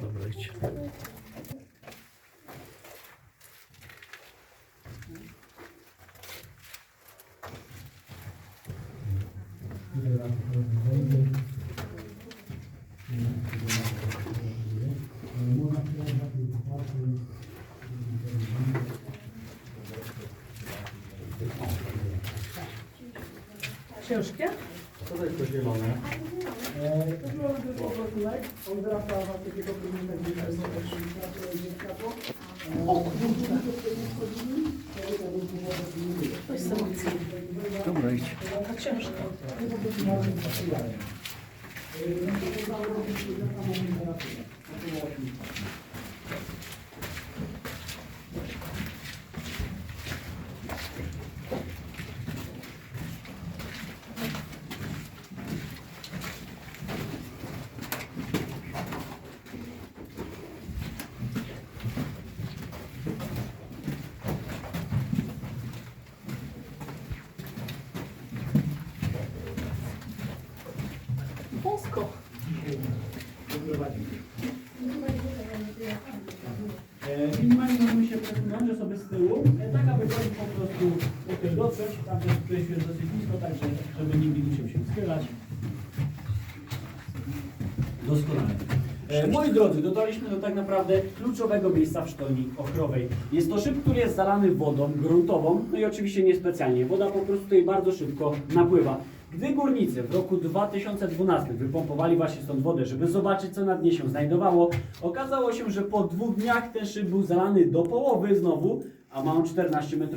Dobra, idź. Ciężkie? Co to jest to zielone? Prostu lek, on wraca w takiego produktu, gdzie jest światło. O kurczę! To jest emocje. Dobra, idź. A ciężko. Wąsko. Minimalnie możemy się przesunąć osoby z tyłu, e, tak aby po prostu do tyłu dotrzeć. Tam też przejście jest dosyć nisko, także żeby nie musiał się schylać. Doskonale. E, moi drodzy, dotarliśmy do tak naprawdę kluczowego miejsca w sztolni ochrowej. Jest to szyb, który jest zalany wodą gruntową, no i oczywiście niespecjalnie. Woda po prostu tutaj bardzo szybko napływa. Gdy górnicy w roku 2012 wypompowali właśnie stąd wodę, żeby zobaczyć co na dnie się znajdowało, okazało się, że po dwóch dniach ten szyb był zalany do połowy znowu, a ma on 14 metrów.